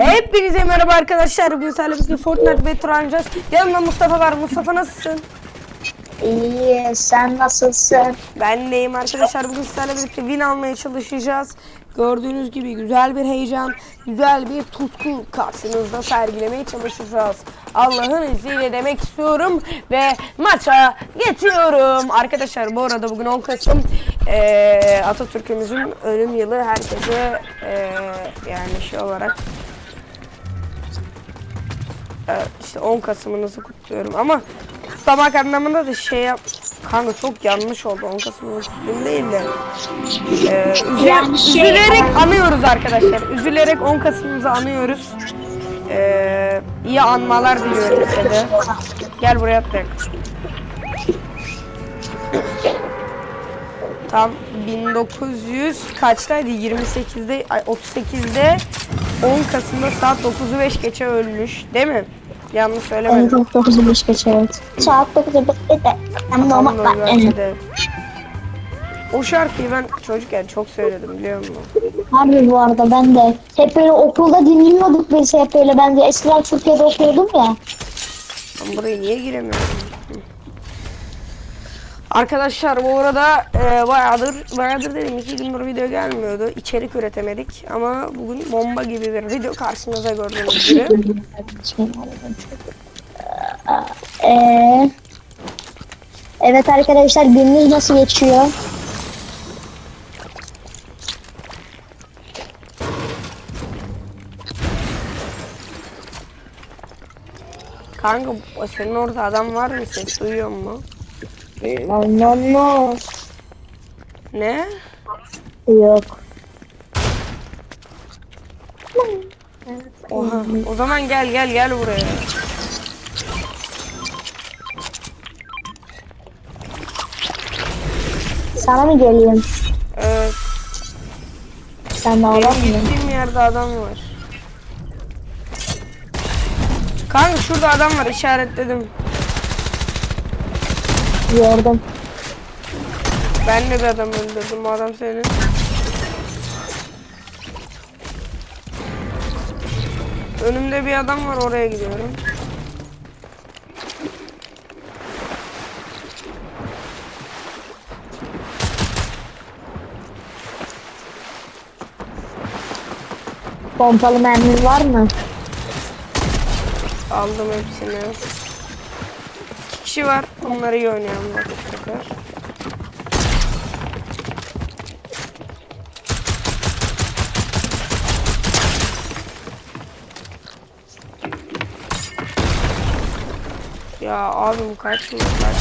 Hepinize merhaba arkadaşlar. Bugün sizlerle Fortnite ve oynayacağız. Yanımda Mustafa var. Mustafa nasılsın? İyi, sen nasılsın? Ben deyim arkadaşlar. Bugün sizlerle birlikte win almaya çalışacağız. Gördüğünüz gibi güzel bir heyecan, güzel bir tutku karşınızda sergilemeye çalışacağız. Allah'ın izniyle demek istiyorum ve maça geçiyorum. Arkadaşlar bu arada bugün 10 Kasım eee, Atatürk'ümüzün ölüm yılı herkese eee, yani şey olarak işte 10 Kasım'ınızı kutluyorum. Ama kutlamak anlamında da şey yap kanka çok yanlış oldu. 10 Kasım'ın kutlayayım değil de. Ee, üzü- Yani şey- üzülerek anıyoruz arkadaşlar. Üzülerek 10 Kasım'ımızı anıyoruz. Ee, iyi anmalar diliyorum size de. Gel buraya atlayalım. Tam 1900 kaçtaydı? 28'de ay 38'de 10 Kasım'da saat 9'u 5 geçe ölmüş değil mi? Yanlış söylemedim. 19 beş geç evet. Saat 9'a bitti de. Ben Tam normal ben. O şarkıyı ben çocukken çok söyledim biliyor musun? Harbi bu arada ben de. Hep böyle okulda dinliyorduk biz hep böyle. Ben de eskiden Türkiye'de okuyordum ya. Ben buraya niye giremiyorum? Arkadaşlar bu arada e, bayağıdır, bayağıdır dedim iki gündür video gelmiyordu. İçerik üretemedik ama bugün bomba gibi bir video karşınıza gördüğünüz gibi. Ee, evet arkadaşlar gününüz nasıl geçiyor? Kanka senin orada adam var mı? Ses duyuyor mu? No. Ne? Yok. Oha. O zaman gel gel gel buraya. Sana mı geleyim? Evet. Sen de alan mı? gittiğim yerde adam var. Kanka şurada adam var işaretledim. Gördüm. Ben de bir adam öldürdüm. Adam senin. Önümde bir adam var oraya gidiyorum. Pompalı mermin var mı? Aldım hepsini. Kişi var. Onları iyi oynayalım sefer. Ya abim kaçma kaçma.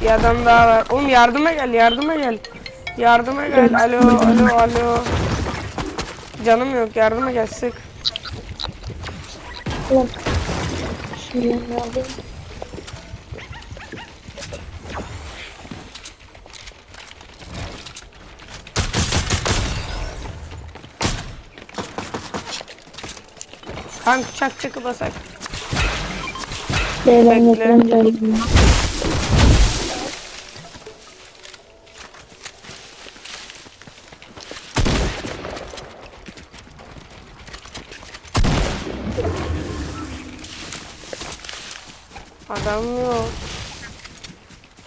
Bir adam daha var. Oğlum yardıma gel yardıma gel. Yardıma gel. Alo alo alo. Canım yok yardıma gel sık. Ulan. Şunu alayım. Kanka çak çakı basak. Bekle. Yok.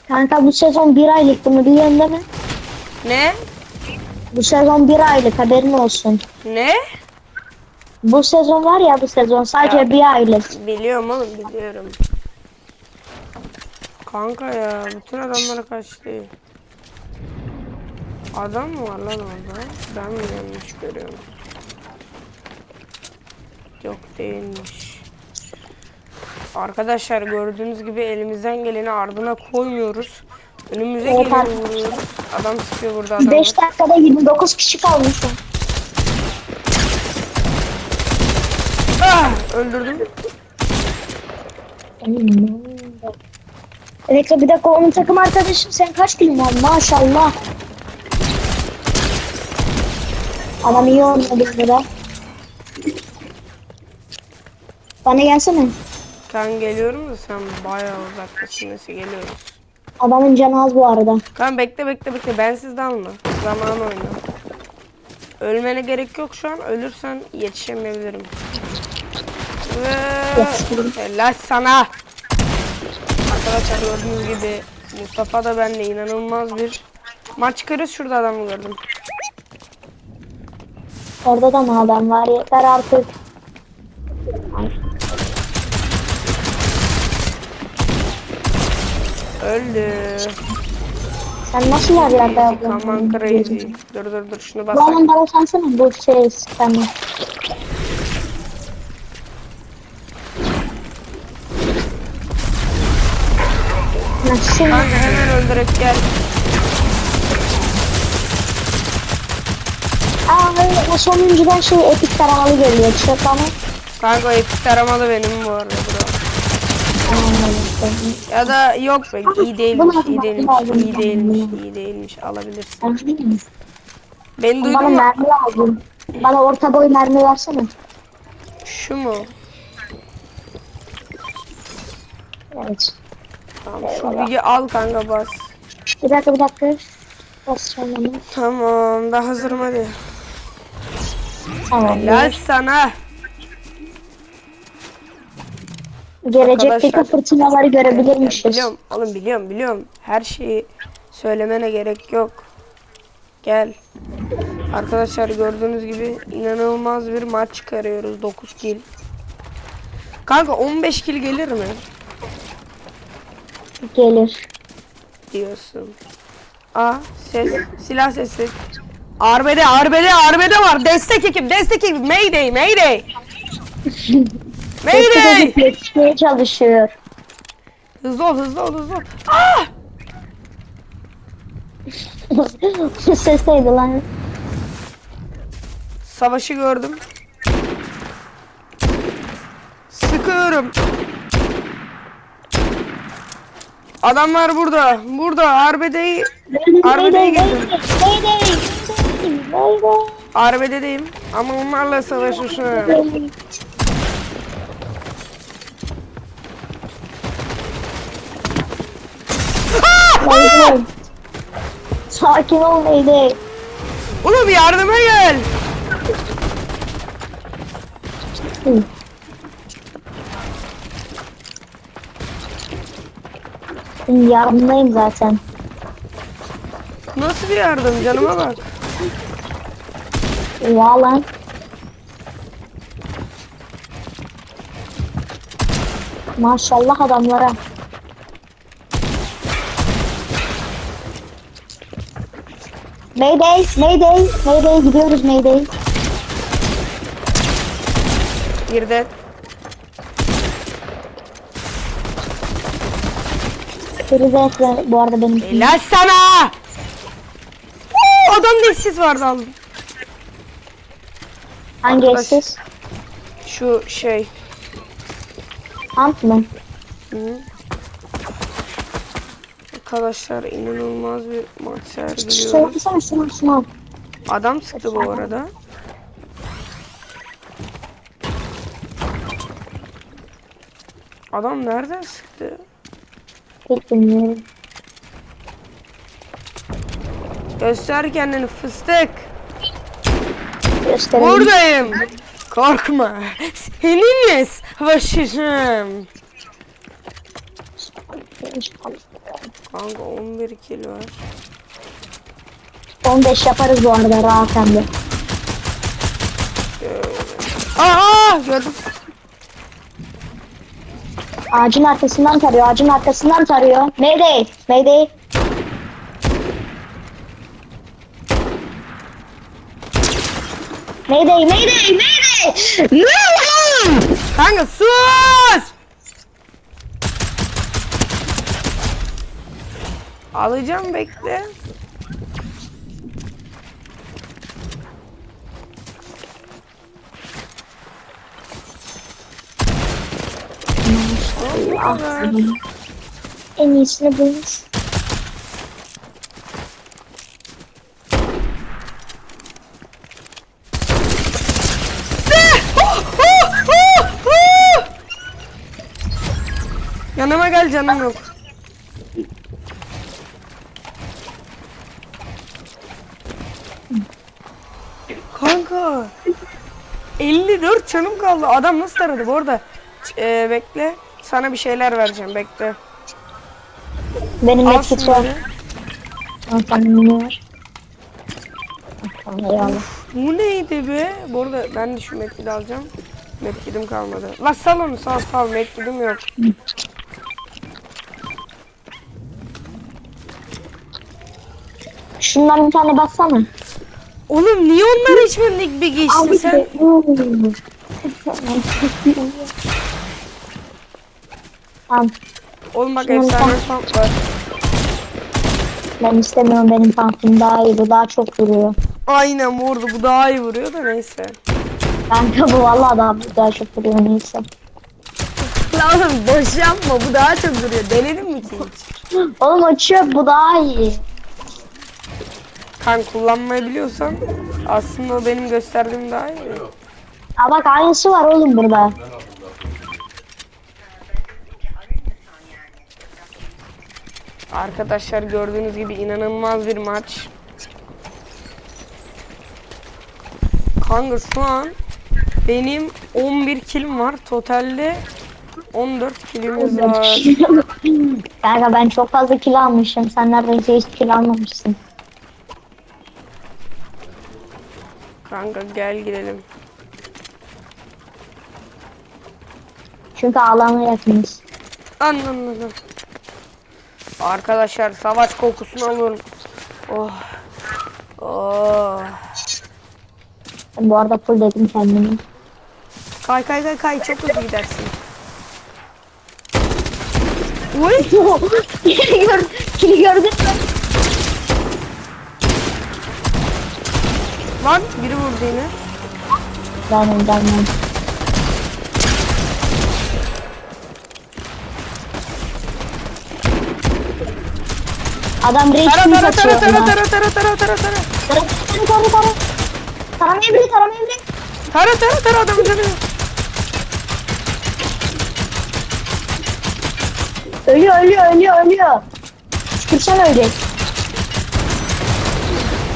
Kanka bu sezon bir aylık bunu biliyorsun değil mi? Ne? Bu sezon bir aylık haberin olsun. Ne? Bu sezon var ya bu sezon sadece Ya. bir aylık. Biliyorum oğlum biliyorum. Kanka ya bütün adamlara kaçtı. Adam mı var lan orada? Ben mi yanlış görüyorum? Yok değilmiş. Arkadaşlar gördüğünüz gibi elimizden geleni ardına koymuyoruz. Önümüze Evet, geliyor vuruyoruz. Adam sıkıyor burada adam. 5 dakikada 29 kişi kalmışım. Ah! Öldürdüm. Evet bir dakika onun takım arkadaşım sen kaç kilim var maşallah. Adam iyi oynadı burada. Bana gelsene. Kan geliyorum da sen bayağı uzaktasın nasıl geliyoruz. Adamın canı az bu arada. Kan bekle bekle bekle bensiz dalma. Zaman oyna. Ölmene gerek yok şu an. Ölürsen yetişemeyebilirim. Ve helal sana. Arkadaşlar gördüğünüz gibi Mustafa da benle inanılmaz bir maç çıkarız. Şurada adamı gördüm. Orada da mı adam var? Yeter artık. Öldü. Sen nasıl yerlerde Aman yapıyorsun? crazy. Dur dur dur şunu basak. adam bana sansana bu şey tamam. Nasıl? Kanka hemen öldürek gel. Aa o sonuncudan şey epik taramalı geliyor. Çık bana. Kanka o epik taramalı benim bu arada. Ya da yok be iyi değilmiş, iyi değilmiş, iyi değilmiş, iyi değilmiş. Alabilirsin. Beni Bana duydun mu? mermi lazım. Bana orta boy mermi versene. Şu mu? Evet. Tamam şu bilgi al kanka bas. Bir dakika bir dakika. Basacağım onu. Tamam da hazırım hadi. Tamam. Helal sana. Gelecekteki Arkadaşlar- fırtınaları görebilirmişiz. Biliyorum oğlum biliyorum biliyorum. Her şeyi söylemene gerek yok. Gel. Arkadaşlar gördüğünüz gibi inanılmaz bir maç çıkarıyoruz. 9 kill. Kanka 15 kill gelir mi? Gelir. diyorsun. A ses silah sesi. Arbede arbede arbede var. Destek ekip destek ekip. Mayday mayday. mayday. Çocuk yetişmeye çalışıyor. Hızlı ol hızlı ol hızlı ol. Ah! Ses neydi lan? Savaşı gördüm. Sıkıyorum. Adamlar burada. Burada arbedeyi Arbedeye girdim. Mayday! Mayday! arbededeyim ama onlarla savaşıyorum. Mayday! Sakin ol Mayday. Oğlum yardıma gel. Hı. Yardımdayım zaten. Nasıl bir yardım canıma bak. Ya lan. Maşallah adamlara. Mayday, Mayday, Mayday gidiyoruz Mayday. Girdi. Biri bu arada benim. Helal sana. Oo, adam dişsiz vardı aldım. Hangi Arkadaş. eksiz? Şu şey. Ant mı? Hı. Arkadaşlar inanılmaz bir maç sergiliyoruz. Adam sıktı bu arada. Adam nereden sıktı? Bilmiyorum. Göster kendini fıstık. Gösterelim. Buradayım. Korkma. Seninle savaşacağım. Kanka 11 kilo var. 15 yaparız bu arada rahat hem de. Aa gördüm. Ağacın arkasından tarıyor, ağacın arkasından tarıyor. Mayday, Mayday. Mayday, Mayday, Mayday! Mayday! Kanka sus! Alacağım bekle. Bu kadar. En iyisini bulmuş. Yanıma gel canım yok. Kanka. 54 canım kaldı. Adam nasıl taradı bu arada? Ç- e, bekle. Sana bir şeyler vereceğim bekle. Benim Al var. şunları. Tamam ne var? Tamam eyvallah. Bu neydi be? Bu arada ben de şu medkidi alacağım. Medkidim kalmadı. La sal onu sal sal medkidim yok. Şundan bir tane bassana. Oğlum niye onlar içmedik bir geçti sen? Tamam. Oğlum bak efsane pump var. Ben istemiyorum benim pumpkin daha iyi. Bu daha çok vuruyor. Aynen vurdu bu daha iyi vuruyor da neyse. Kanka bu vallahi daha, daha çok vuruyor neyse. La oğlum boş yapma bu daha çok vuruyor. Denedin mi ki hiç? Oğlum açıyor bu daha iyi. Kan kullanmayı biliyorsan aslında benim gösterdiğim daha iyi. Aa bak aynısı var oğlum burada. Arkadaşlar gördüğünüz gibi inanılmaz bir maç. Kanka şu an benim 11 kilim var. Totalde 14 kilimiz var. Kanka ben çok fazla kilo almışım. Sen neredeyse hiç kilo almamışsın. Kanka gel girelim. Çünkü alana yakınız. Anladım. Arkadaşlar savaş kokusunu alıyorum. Oh. Oh. Ben bu arada full dedim kendimi. Kay kay kay kay çok hızlı gidersin. Uy. Kili gör, kili gördün Lan biri vurdu yine. Ben ben ben. Adam rage Tara tara tara atıyor tara ya. tara tara tara tara tara. Tara tara tara tara. Taramayabilir taramayabilir. Tara tara tara adamın canı. yok. Ölüyor ölüyor ölüyor ölüyor. Tükürsen ölecek.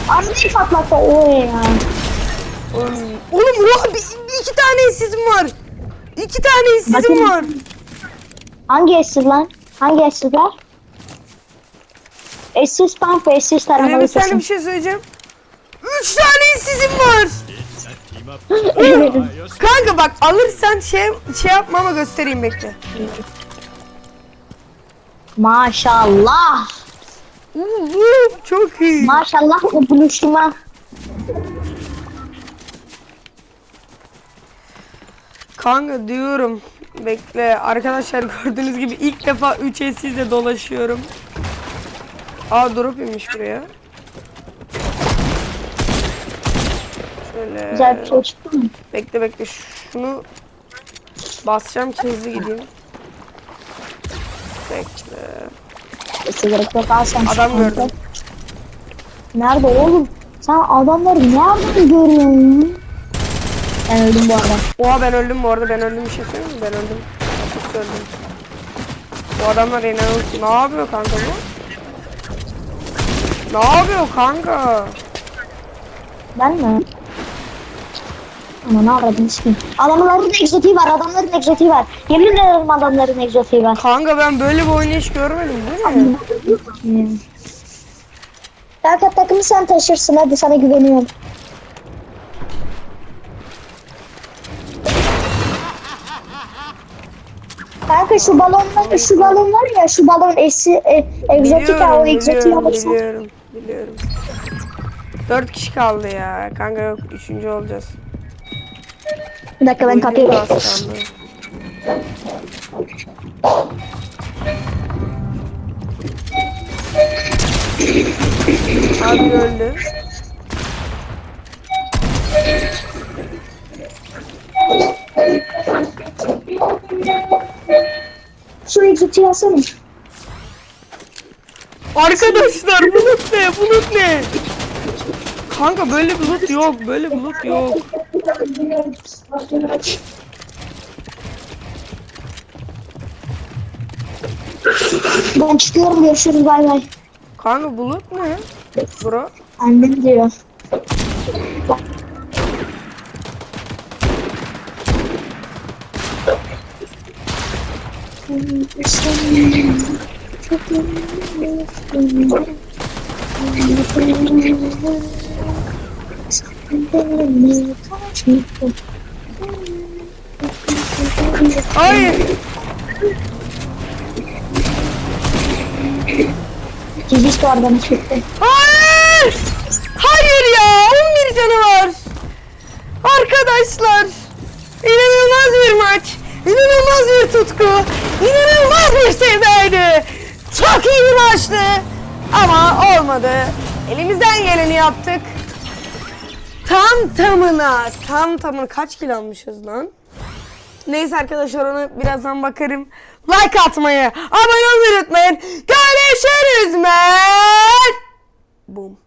Arabayı patlattı o ya. Oğlum, Ruh bir, iki tane işsizim var. İki tane Bakın. var. Hangi eşsiz lan? Hangi eşsizler? Eşsiz pump ve eşsiz Öyle taramalı bir tane bir şey söyleyeceğim. Üç tane işsizim var. Kanka bak alırsan şey şey yapmama göstereyim bekle. Maşallah. Uuu, çok iyi. Maşallah o buluşuma. Kanka diyorum. Bekle arkadaşlar gördüğünüz gibi ilk defa 3 ile dolaşıyorum. Aa drop inmiş buraya. Şöyle. Güzel bir şey çıktı mı? Bekle bekle şunu basacağım ki hızlı gideyim. Bekle. Neyse gerek yok al sen. şu Adam pump'ı. gördüm. Nerede oğlum? Sen adamları nereden görüyorsun? Ben öldüm bu arada. Oha ben öldüm bu arada ben öldüm bir şey söyleyeyim mi? Ben öldüm. Çok öldüm. Bu adamlar inanılmaz. Ne yapıyor kanka bu? Ne yapıyor kanka? Ben mi? Ama ne aradın ki? Adamların egzotiği var, adamların egzotiği var. Yemin ederim adamların egzotiği var. Kanka ben böyle bir oynayış görmedim. Ne? Hmm. Kanka takımı sen taşırsın hadi sana güveniyorum. Kanka şu balonlar, şu balon var ya, şu balon esi, e, egzotik ha, o biliyorum, alırsan. biliyorum, biliyorum. Dört kişi kaldı ya. Kanka yok, üçüncü olacağız. Bir dakika ben kapıyı kaldı. Abi öldü. Şu egzotiği alsana. Arkadaşlar bulut ne? Bulut ne? Kanka böyle bulut yok. Böyle bulut yok. Ben çıkıyorum görüşürüz bay bay. Kanka bulut mu? Bro. Annem diyor. Çok Hayır. Cicis de oradan çıktı. Hayır. Hayır ya. 11 canı var. Arkadaşlar. İnanılmaz bir maç. İnanılmaz bir tutku. İnanılmaz bir sevdaydı. Çok iyi bir maçtı. Ama olmadı. Elimizden geleni yaptık. Tam tamına, tam tamına kaç kilo almışız lan? Neyse arkadaşlar ona birazdan bakarım. Like atmayı, abone olmayı unutmayın. Görüşürüz men. Boom.